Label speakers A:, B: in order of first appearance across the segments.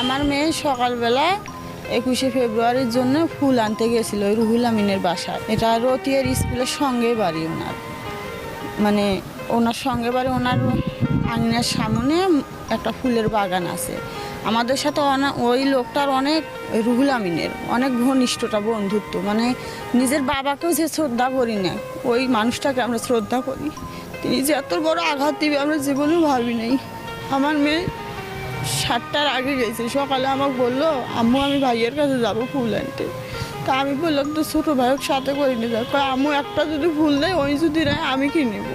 A: আমার মেয়ে সকালবেলা একুশে ফেব্রুয়ারির জন্য ফুল আনতে গেছিল ওই রুহুল আমিনের বাসায়। এটা রতিয়ার স্কুলের সঙ্গে বাড়ি ওনার। মানে ওনার সঙ্গে বাড়ি, ওনার আঙিনার সামনে একটা ফুলের বাগান আছে। আমাদের সাথে ওই লোকটার অনেক রুহুল আমিনের অনেক ঘনিষ্ঠটা বন্ধুত্ব। মানে নিজের বাবাকেও যে শ্রদ্ধা করি না, ওই মানুষটাকে আমরা শ্রদ্ধা করি। তিনি যে এত বড় আঘাত দিবে আমরা জীবনেও ভাবি নাই আমার মেয়ে সাতটার আগে গেছে। সকালে আমাকে বলল, আম্মু, আমি ভাইয়ের কাছে যাব ফুল আনতে। তা আমি বললাম তো ছোটো ভাইয়ের সাথে করে নিয়ে যাও আম্মু, একটা যদি ফুল দেয়, ওই যদি নেয়, আমি কি নেব?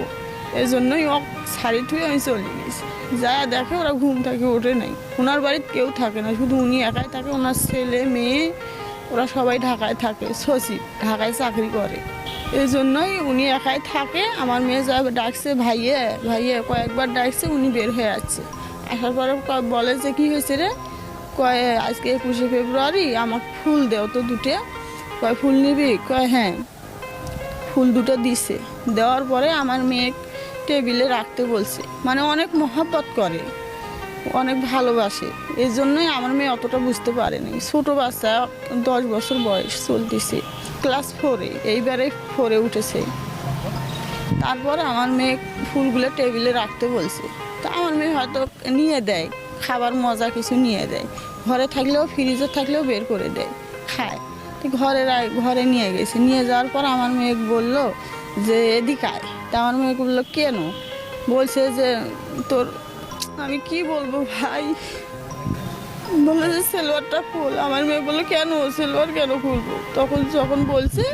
A: এই জন্যই ও শাড়ি থুয়ে আমি চলে গেছি। যা দেখে ওরা ঘুম থেকে ওঠে নাই। ওনার বাড়িতে কেউ থাকে না, শুধু উনি একাই থাকে। ওনার ছেলে, মেয়ে, ওরা সবাই ঢাকায় থাকে সচিব ঢাকায় চাকরি করে। এই জন্যই উনি একাই থাকে। আমার মেয়ে যা ডাকছে, ভাইয়ে ভাইয়ে, কয়েকবার ডাকছে, উনি বের হয়ে যাচ্ছে আসার পরে বলে যে কি হয়েছে রে? কয়, আজকে একুশে ফেব্রুয়ারি, আমাকে ফুল দেও তো দুটো কয়, ফুল নিবি? কয় হ্যাঁ। ফুল দুটো দিছে। দেওয়ার পরে আমার মেয়ে টেবিলে রাখতে বলছে। মানে অনেক মহাব্বত করে। অনেক ভালোবাসে। এই জন্যই আমার মেয়ে অতটা বুঝতে পারেনি। ছোটো বাচ্চা, দশ বছর বয়স চলতেছে। ক্লাস ফোরে এইবারে ফোরে উঠেছে। তারপর আমার মেয়ে ফুলগুলো টেবিলে রাখতে বলছে। তা আমার মেয়ে হয়তো নিয়ে দেয়, খাবার মজা কিছু নিয়ে দেয়। ঘরে থাকলেও ফ্রিজে থাকলেও বের করে দেয়, খায়। তো ঘরে ঘরে নিয়ে গেছে। নিয়ে যাওয়ার পর আমার মেয়ে বলল যে, এদিকে আয়। তা আমার মেয়ে বলল, কেন? বলছে যে, তোর আমি কি বলব ভাই? বলল যে, সেলোয়ারটা ফুল আমার মেয়ে বলল, কেন? সেলোয়ার কেন খুলবো? তখন যখন বলছে,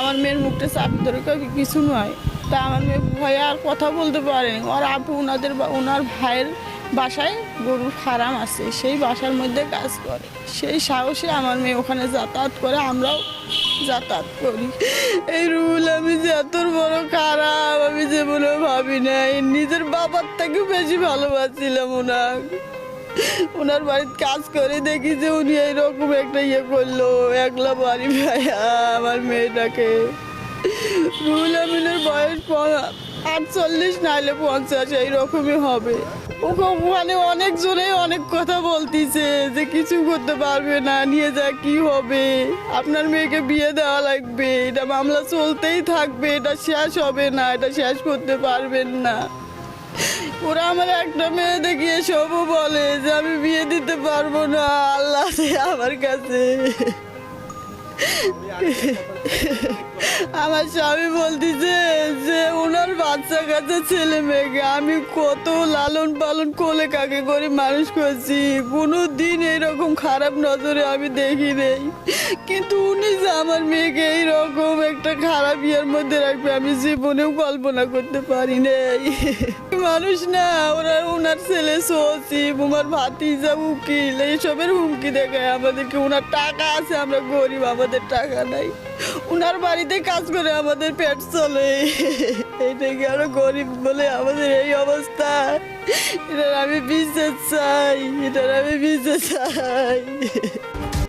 A: আমার মেয়ের মুখটা চাপি ধরে কিছু নয়। তা আমার মেয়ে ভয়ে আর কথা বলতে পারেনি। ওর আপু ওনাদের ওনার ভাইয়ের বাসায় গরুর ফার্ম আছে, সেই বাসার মধ্যে কাজ করে। সেই সাহসে আমার মেয়ে ওখানে যাতায়াত করে, আমরাও যাতায়াত করি। এই রুল আমি যে এত বড় খারাপ, আমি জীবনে ভাবি নাই। নিজের বাবার থেকে বেশি ভালোবাসছিলাম ওনাকে ওনার বাড়িতে কাজ করে দেখি যে উনি এইরকম একটা ইয়ে করল, একলা বাড়ি ভাইয়া, আমার মেয়েটাকে। রুহুল আমিনের বয়স আটচল্লিশ নাইলে পঞ্চাশ, এইরকমই হবে। ওখানে অনেক জনে অনেক কথা বলতিছে যে কিছু করতে পারবে না, নিয়ে যা, কি হবে? আপনার মেয়েকে বিয়ে দেওয়া লাগবে, এটা মামলা চলতেই থাকবে, এটা শেষ হবে না, এটা শেষ করতে পারবেন না। ওরা আমার একটা মেয়ে দেখিয়ে সবও বলে যে আমি বিয়ে দিতে পারব না, আল্লাহ আমার কাছে। আমার স্বামী বলতেছে যে ওনার বাচ্চা কাছে ছেলে মেয়েকে আমি কত লালন পালন কোলে কাকে করে মানুষ করছি। কোনো দিন এরকম খারাপ নজরে আমি দেখি নেই কিন্তু উনি যে আমার মেয়েকে এইরকম খারাপ ইয়ের মধ্যে রাখবে, আমি জীবনেও কল্পনা করতে পারি নাই। মানুষ না, ওরা ওনার ছেলে সচিব, ওনার ভাতিজা, উকিল, এইসবের হুমকি দেখায় আমাদেরকে। ওনার টাকা আছে, আমরা গরিব, আমাদের টাকা নাই। ওনার বাড়িতে কাজ করে আমাদের পেট চলে। এইটাকে আরও গরিব বলে আমাদের এই অবস্থা? এটার আমি বিচার চাই, এটার আমি বিচার চাই।